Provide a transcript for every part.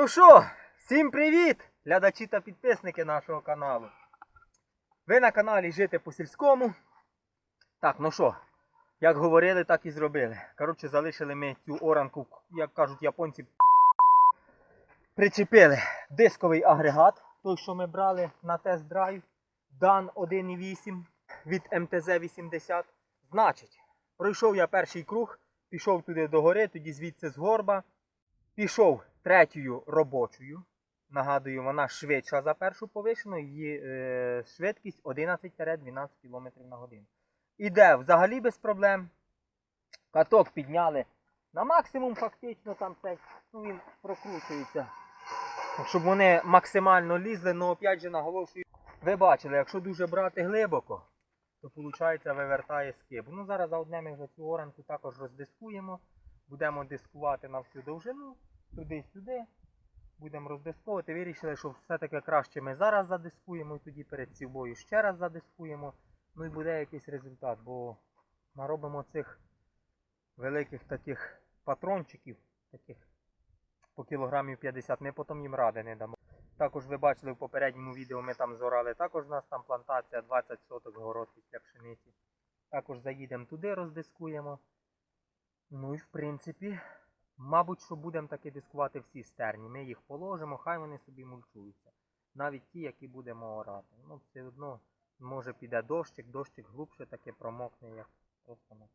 Ну що, всім привіт, глядачі та підписники нашого каналу. Ви на каналі Жити по сільському. Так, ну що, як говорили, так і зробили. Коротше, залишили ми цю оранку, як кажуть японці, причепили дисковий агрегат, той, що ми брали на тест-драйв, DAN 1.8 від МТЗ-80. Значить, пройшов я перший круг, пішов туди до гори, тоді звідси з горба. Пішов третьою робочою. Нагадую, вона швидша за першу повишену, її е, швидкість 11-12 км на годину. Іде взагалі без проблем. Каток підняли на максимум, фактично там цей, ну він прокручується. Щоб вони максимально лізли, але опять же наголошую. Ви бачили, якщо дуже брати глибоко, то виходить вивертає скибу. Ну зараз за одне ми вже цю оранку також роздискуємо. Будемо дискувати на всю довжину, туди-сюди. Будемо роздисковувати. Вирішили, що все-таки краще ми зараз задискуємо і тоді перед сівбою ще раз задискуємо. Ну і буде якийсь результат, бо наробимо цих великих таких патрончиків, таких по кілограмів 50, ми потім їм ради не дамо. Також ви бачили в попередньому відео, ми там зорали. Також у нас там плантація 20 соток город після пшениці. Також заїдемо туди, роздискуємо. Ну і в принципі, мабуть, що будемо таки дискувати всі стерні. Ми їх положимо, хай вони собі мульчуються. Навіть ті, які будемо орати. Ну, все одно, може піде дощик, дощик глубше таке промокне, як просто на.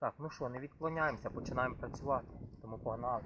Так, ну що, не відклоняємося, починаємо працювати. Тому погнали.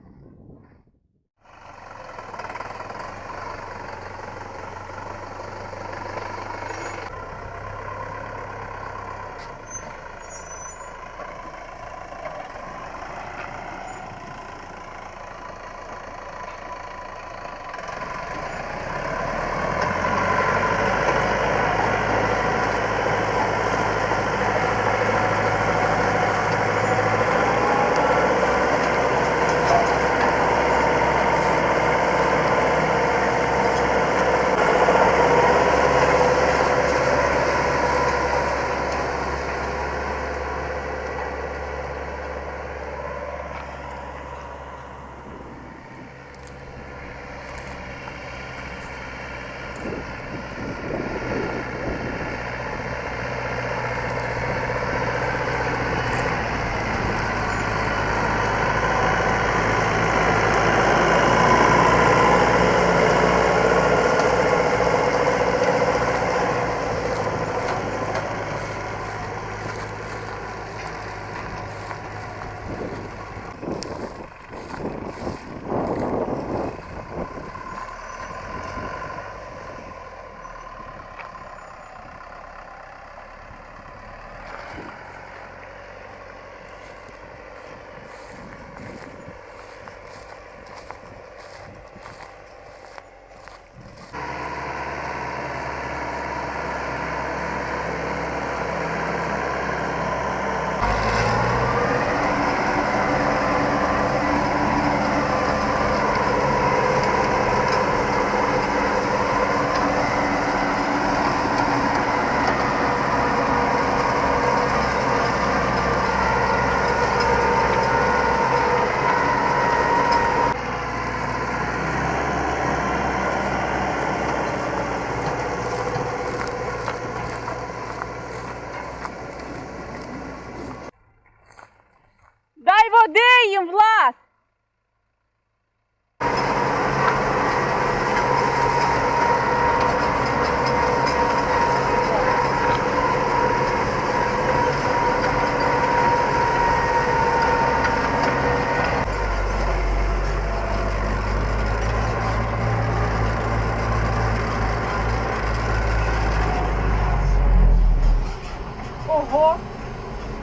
Ого!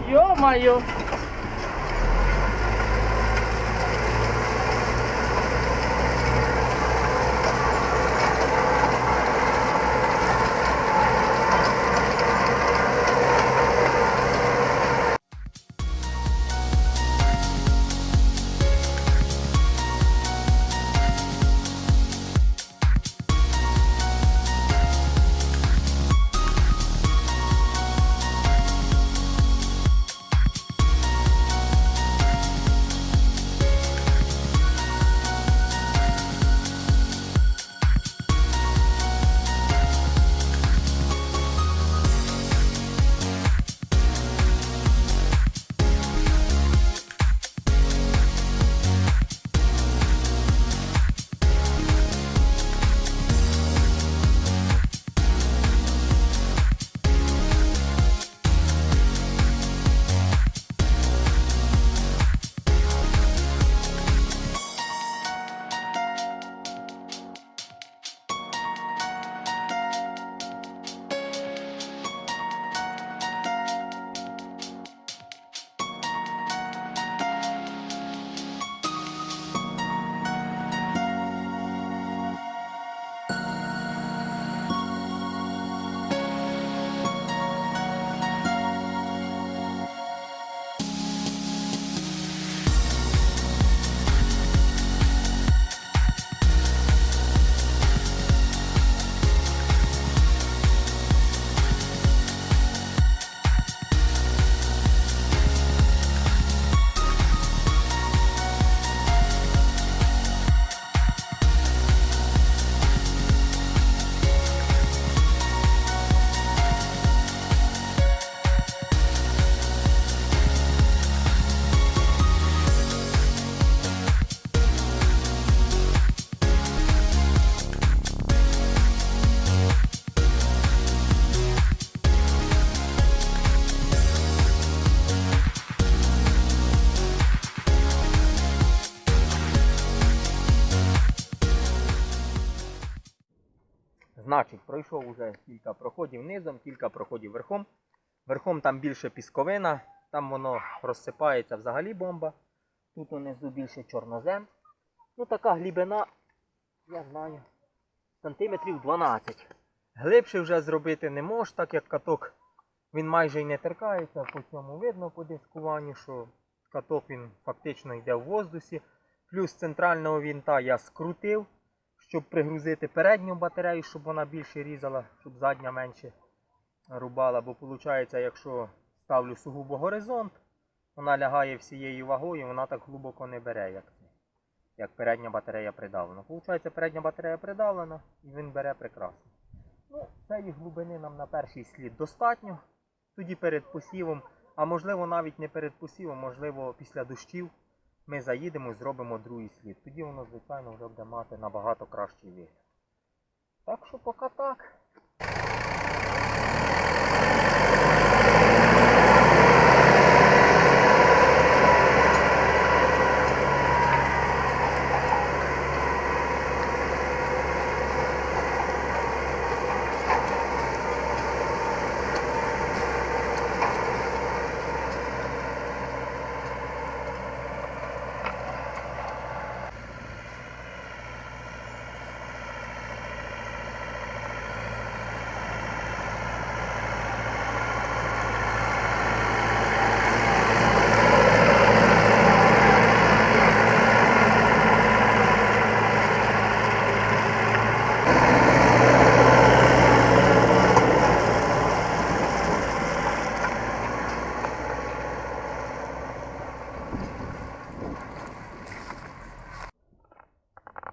Ё-моё! Пройшов уже кілька проходів низом, кілька проходів верхом. Верхом там більше пісковина, там воно розсипається взагалі бомба. Тут унизу більше чорнозем. Ну така глибина, я знаю, сантиметрів 12. Глибше вже зробити не можеш, так як каток він майже й не теркається, по цьому видно по дискуванню, що каток він фактично йде в воздусі. Плюс центрального вінта я скрутив, щоб пригрузити передню батарею, щоб вона більше різала, щоб задня менше рубала. Бо виходить, якщо ставлю сугубо горизонт, вона лягає всією вагою, вона так глибоко не бере, як, як передня батарея придавлена. Виходить, передня батарея придавлена і він бере прекрасно. Ну, цієї глибини нам на перший слід достатньо. Тоді перед посівом, а можливо навіть не перед посівом, можливо після дощів ми заїдемо і зробимо другий слід. Тоді воно, звичайно, вже буде мати набагато кращий вигляд. Так що поки так.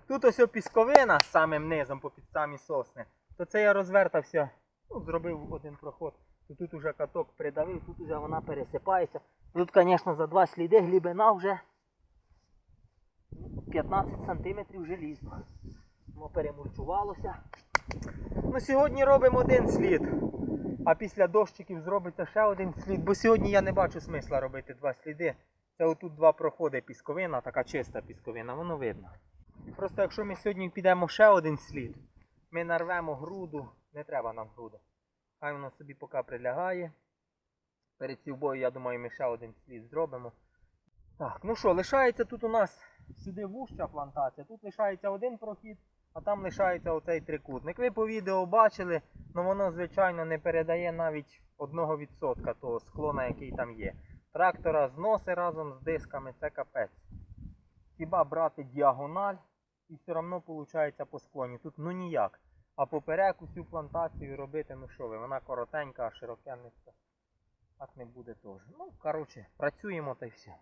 Тут ось пісковина самим низом по під самі сосни. То це я розвертався, ну, зробив один проход. То тут уже каток придавив, тут уже вона пересипається. Тут, звісно, за два сліди глибина вже 15 сантиметрів желізно. Воно перемульчувалося. Ну, сьогодні робимо один слід. А після дощиків зробиться ще один слід. Бо сьогодні я не бачу смисла робити два сліди. Це отут два проходи пісковина, така чиста пісковина, воно видно. Просто якщо ми сьогодні підемо ще один слід, ми нарвемо груду, не треба нам груда. Хай воно собі поки прилягає. Перед сівбою, я думаю, ми ще один слід зробимо. Так, ну що, лишається тут у нас сюди вуща плантація, тут лишається один прохід, а там лишається оцей трикутник. Ви по відео бачили, але воно, звичайно, не передає навіть 1% того склона, який там є. Трактора зноси разом з дисками, це капець. Хіба брати діагональ і все одно виходить по склоні. Тут ну ніяк. А поперек усю плантацію робити, ну що ви, вона коротенька, а широкенниця. Так не буде теж. Ну, коротше, працюємо та й все.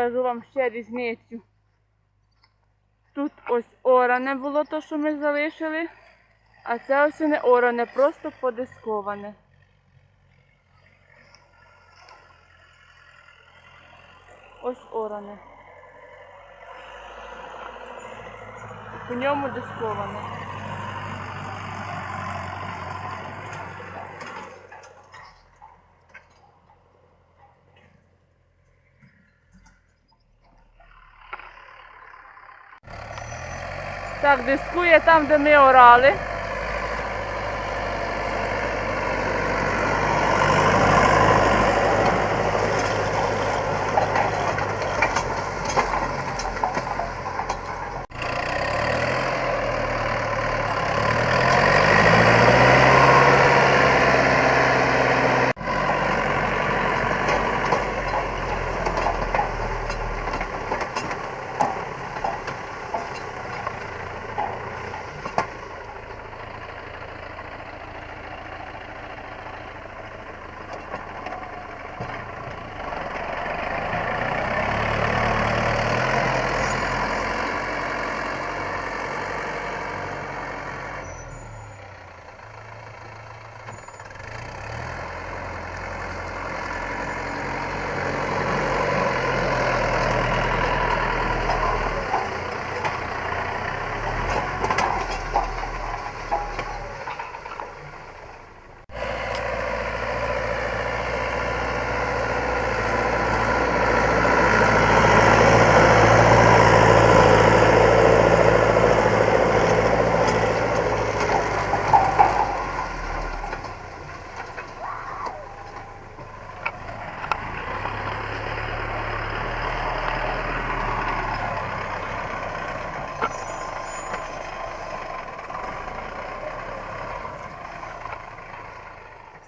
Покажу вам ще різницю. Тут ось оране було то, що ми залишили, а це ось не оране, просто подисковане. Ось оране. По ньому дисковане. Так, дискує там, де ми орали.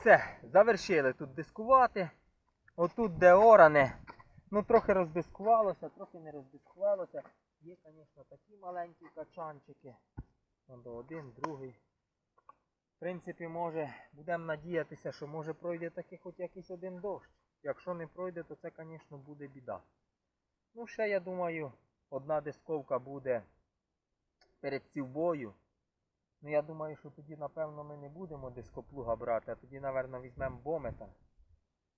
Все, завершили тут дискувати. Отут, де оране, ну трохи роздискувалося, трохи не роздискувалося. Є, звісно, такі маленькі качанчики. Один, другий. В принципі, може, будемо надіятися, що може пройде таки хоч якийсь один дощ. Якщо не пройде, то це, звісно, буде біда. Ну, ще, я думаю, одна дисковка буде перед сівбою. Ну я думаю, що тоді, напевно, ми не будемо дископлуга брати, а тоді, напевно, візьмемо бомета.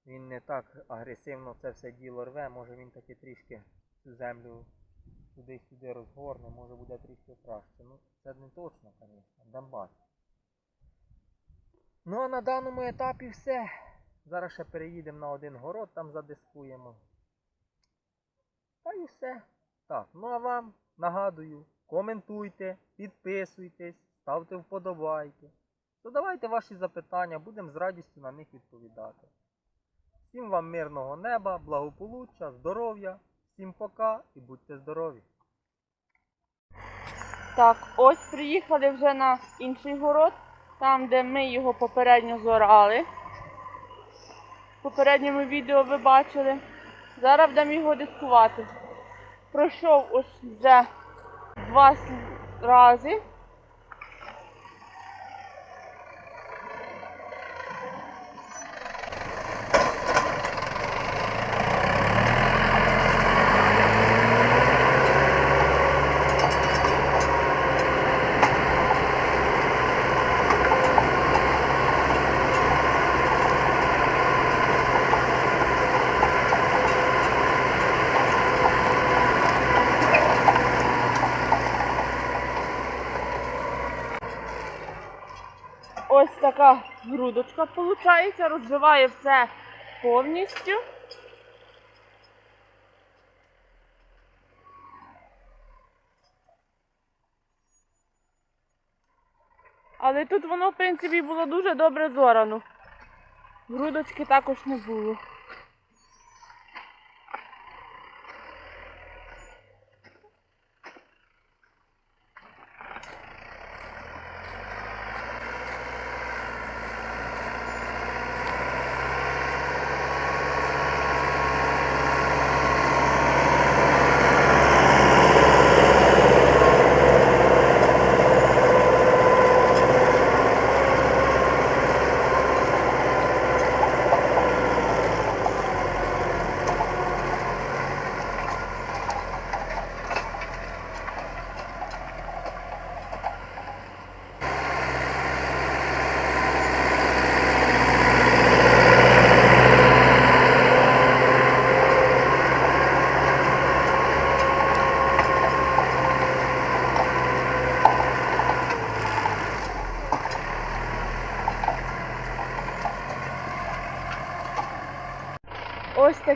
Він не так агресивно це все діло рве, може він таки трішки цю землю туди-сюди розгорне, може буде трішки краще. Ну, це не точно, звісно, Донбас. Ну а на даному етапі все. Зараз ще переїдемо на один город, там задискуємо. Та і все. Так, ну а вам нагадую, коментуйте, підписуйтесь, ставте вподобайки. Задавайте ваші запитання, будемо з радістю на них відповідати. Всім вам мирного неба, благополуччя, здоров'я, всім пока і будьте здорові! Так, ось приїхали вже на інший город, там, де ми його попередньо зорали. В попередньому відео ви бачили. Зараз будемо його дискувати. Пройшов ось вже два рази. Ось така грудочка виходить, розбиває все повністю. Але тут воно, в принципі, було дуже добре зорано. Грудочки також не було.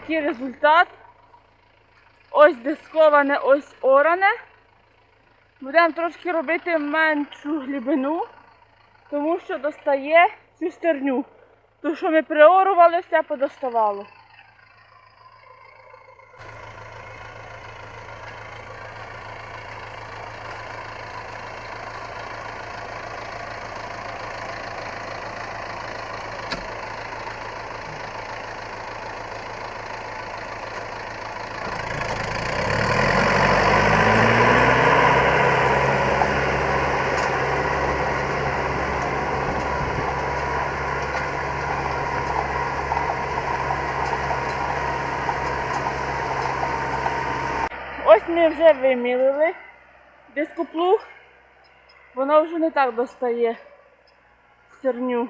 Такий результат. Ось дисковане, ось оране. Будемо трошки робити меншу глибину, тому що достає цю стерню. Тому що ми приорували, все подоставало. Ось ми вже вимілили дископлуг. Воно вже не так достає стерню.